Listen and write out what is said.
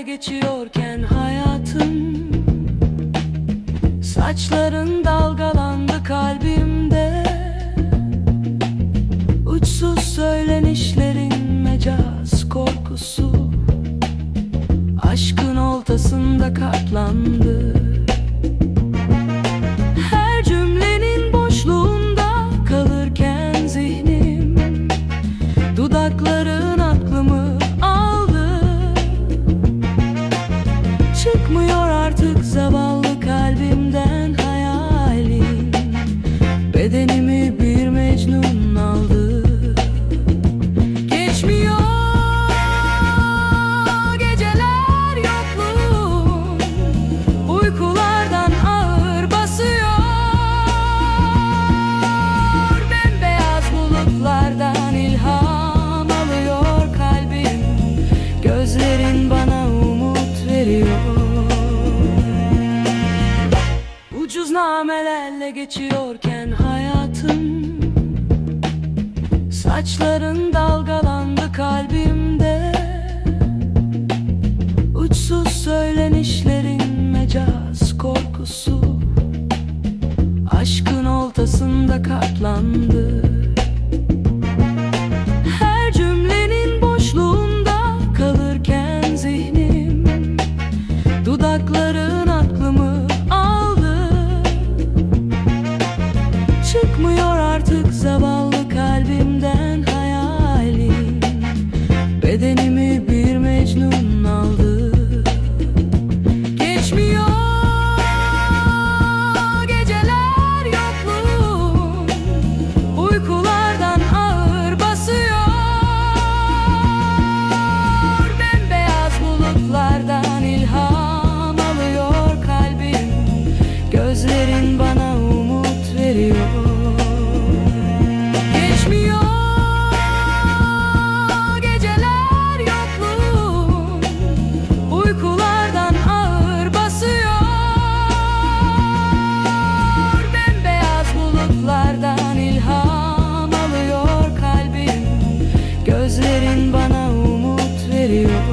geçiyorken hayatım. Saçların dalgalandı kalbimde. Uçsuz söylenişlerin mecaz korkusu. Aşkın oltasında katlandı Ucuz namelerle geçiyorken hayatım. Saçların dalgalandı kalbimde. Uçsuz söylenişlerin mecaz korkusu. Aşkın oltasında katlandı Gözlerin bana umut veriyor.